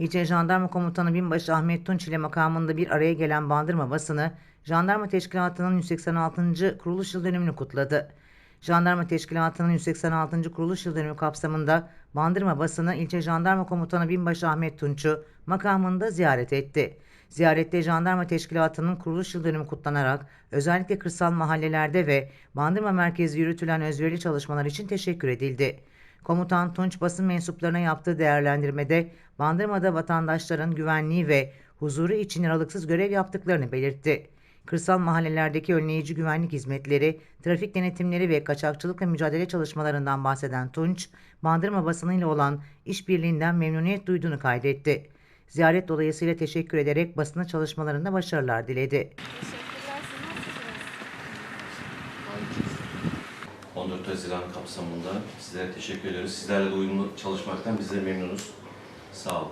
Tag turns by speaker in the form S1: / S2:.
S1: İlçe Jandarma Komutanı Binbaşı Ahmet Tunç ile makamında bir araya gelen Bandırma basını, Jandarma Teşkilatı'nın 186. kuruluş yıl dönümünü kutladı. Jandarma Teşkilatı'nın 186. kuruluş yıl dönümü kapsamında Bandırma basını ilçe Jandarma Komutanı Binbaşı Ahmet Tunç'u makamında ziyaret etti. Ziyarette Jandarma Teşkilatı'nın kuruluş yıl dönümü kutlanarak özellikle kırsal mahallelerde ve Bandırma merkezi yürütülen özverili çalışmalar için teşekkür edildi. Komutan Tunç basın mensuplarına yaptığı değerlendirmede Bandırma'da vatandaşların güvenliği ve huzuru için aralıksız görev yaptıklarını belirtti. Kırsal mahallelerdeki önleyici güvenlik hizmetleri, trafik denetimleri ve kaçakçılıkla mücadele çalışmalarından bahseden Tunç, Bandırma basınıyla olan işbirliğinden memnuniyet duyduğunu kaydetti. Ziyaret dolayısıyla teşekkür ederek basına çalışmalarında başarılar diledi.
S2: 14 Haziran kapsamında sizlere teşekkür ediyoruz. Sizlerle de uyumlu çalışmaktan biz de memnunuz. Sağ olun.